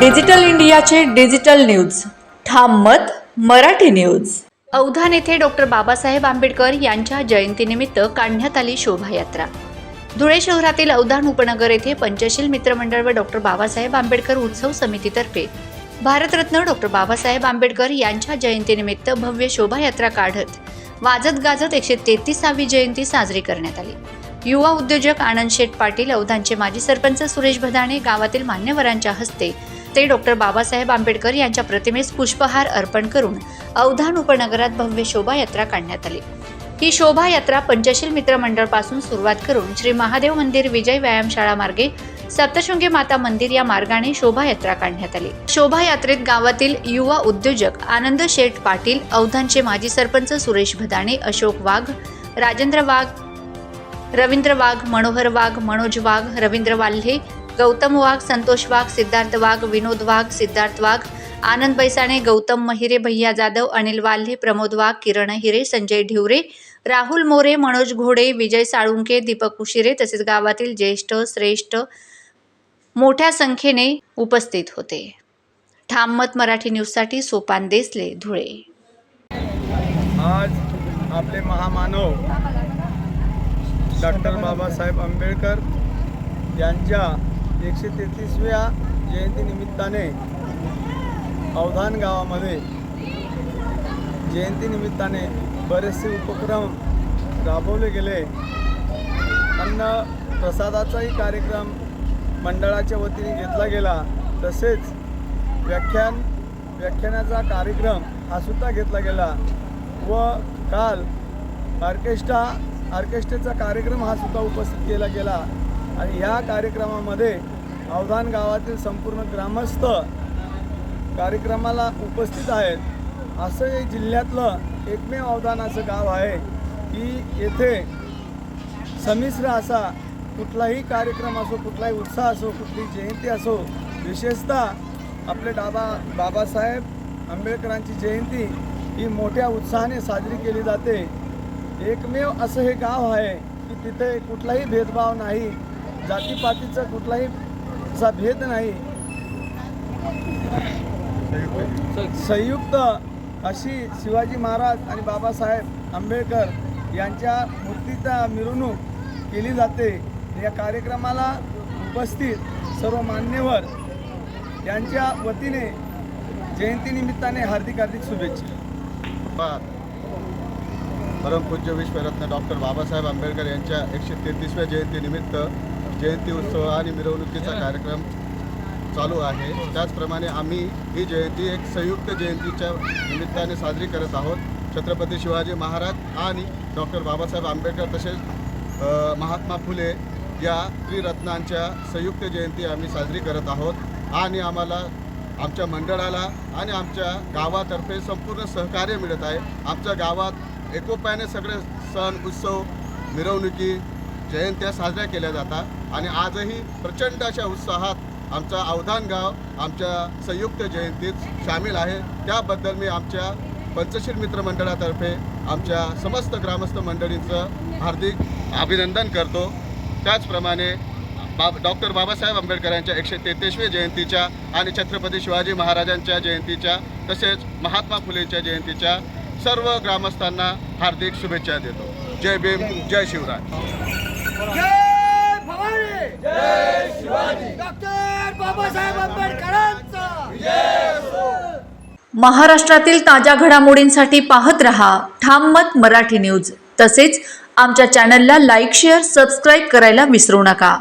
Digital इंडियाचे digital news. ठाम मत मराठी न्यूज. अवधान येथे डॉक्टर बाबासाहेब आंबेडकर यांच्या जयंतीनिमित्त काढण्यात आली शोभायात्रा. धुळे शहरातील अवधान उपनगर येथे पंचशील मित्रमंडळ व डॉक्टर बाबासाहेब आंबेडकर उत्सव समितीतर्फे भारतरत्न डॉक्टर बाबासाहेब आंबेडकर यांच्या जयंतीनिमित्त भव्य शोभायात्रा काढत वाजत गाजत एकशे तेहतीसावी जयंती साजरी करण्यात आली. युवा उद्योजक आनंद शेठ पाटील अवधानचे माजी सरपंच सुरेश भदाणे गावातील मान्यवरांच्या हस्ते ते डॉक्टर बाबासाहेब आंबेडकर यांच्या प्रतिमेस पुष्पहार अर्पण करून अवधान उपनगरात भव्य शोभायात्रा काढण्यात आली. ही शोभायात्रा पंचशील मित्रमंडळपासून सुरुवात करून श्री महादेव मंदिर विजय व्यायामशाळा मार्गे सप्तशृंगी माता मंदिर या मार्गाने शोभायात्रा काढण्यात आली. शोभायात्रेत गावातील युवा उद्योजक आनंद शेठ पाटील अवधानचे माजी सरपंच सुरेश भदाणे अशोक वाघ राजेंद्र वाघ रवींद्र वाघ मनोहर वाघ मनोज वाघ रवींद्र वाल्हे गौतम वाघ संतोष वाघ सिद्धार्थ वाघ विनोद वाघ सिद्धार्थ वाघ आनंद बैसाणे गौतम महिरे भैया जाधव अनिल वाल्हे प्रमोद वाघ किरण हिरे संजय ढिवरे राहुल मोरे मनोज घोडे विजय साळुंके दीपक उशिरे तसेच गावातील ज्येष्ठ श्रेष्ठ मोठ्या संख्येने उपस्थित होते. ठाममत मराठी न्यूजसाठी सोपान देसले धुळे. आज आपले महामानव डॉक्टर बाबासाहेब आंबेडकर यांच्या एकशे तेहतीसव्या जयंतीनिमित्ताने अवधान गावामध्ये जयंतीनिमित्ताने बरेचसे उपक्रम राबवले गेले. अन्न प्रसादाचाही कार्यक्रम मंडळाच्या वतीने घेतला गेला. तसेच व्याख्यान व्याख्यानाचा कार्यक्रम हा सुद्धा घेतला गेला व काल ऑर्केस्ट्रा ऑर्केस्ट्रेचा कार्यक्रम हा सुद्धा उपस्थित केला गेला. आणि ह्या कार्यक्रमामध्ये अवधान गावातील संपूर्ण ग्रामस्थ कार्यक्रमाला उपस्थित आहेत. असं हे जिल्ह्यातलं एकमेव अवधानाचं गाव आहे की येथे संमिश्र असा कुठलाही कार्यक्रम असो कुठलाही उत्साह असो कुठली जयंती असो विशेषतः आपले डाबा बाबासाहेब आंबेडकरांची जयंती ही मोठ्या उत्साहाने साजरी केली जाते. एकमेव असं हे गाव आहे की तिथे कुठलाही भेदभाव नाही. जातीपातीचा कुठलाही असा भेद नाही. संयुक्त अशी शिवाजी महाराज आणि बाबासाहेब आंबेडकर यांच्या मूर्तीचा मिरवणूक केली जाते. या कार्यक्रमाला उपस्थित सर्व मान्यवर यांच्या वतीने जयंतीनिमित्ताने हार्दिक हार्दिक शुभेच्छा. परमपूज्य विश्वरत्न डॉक्टर बाबासाहेब आंबेडकर यांच्या एकशे तेहतीसव्या जयंतीनिमित्त जयंती उत्सव आणि मिरवणुकीचा कार्यक्रम चालू आहे. त्याचप्रमाणे आम्ही ही जयंती एक संयुक्त जयंतीच्या निमित्ताने साजरी करत आहोत. छत्रपती शिवाजी महाराज आणि डॉक्टर बाबासाहेब आंबेडकर तसेच महात्मा फुले या त्रिरत्नांच्या संयुक्त जयंती आम्ही साजरी करत आहोत. आणि आम्हाला आमच्या मंडळाला आणि आमच्या गावातर्फे संपूर्ण सहकार्य मिळत आहे. आमच्या गावात एकोप्याने सगळे सण उत्सव मिरवणुकी जयंत्या साजऱ्या केल्या जातात आणि आजही प्रचंड अशा उत्साहात आमचा अवधान गाव आमच्या संयुक्त जयंतीत सामील आहे. त्याबद्दल मी आमच्या पंचशील मित्रमंडळातर्फे आमच्या समस्त ग्रामस्थ मंडळींचं हार्दिक अभिनंदन करतो. त्याचप्रमाणे बा डॉक्टर बाबासाहेब आंबेडकरांच्या एकशे तेहतीसव्या जयंतीच्या आणि छत्रपती शिवाजी महाराजांच्या जयंतीच्या तसेच महात्मा फुलेंच्या जयंतीच्या सर्व ग्रामस्थांना हार्दिक शुभेच्छा देतो. जय भीम जय शिवराय. जय भवानी! जय शिवाजी! डॉक्टर बाबासाहेब आंबेडकरांचा! महाराष्ट्रातील ताज्या घडामोडींसाठी पाहत रहा ठाम मत मराठी न्यूज. तसेच आमच्या चॅनलला लाईक शेअर सबस्क्राईब करायला विसरू नका.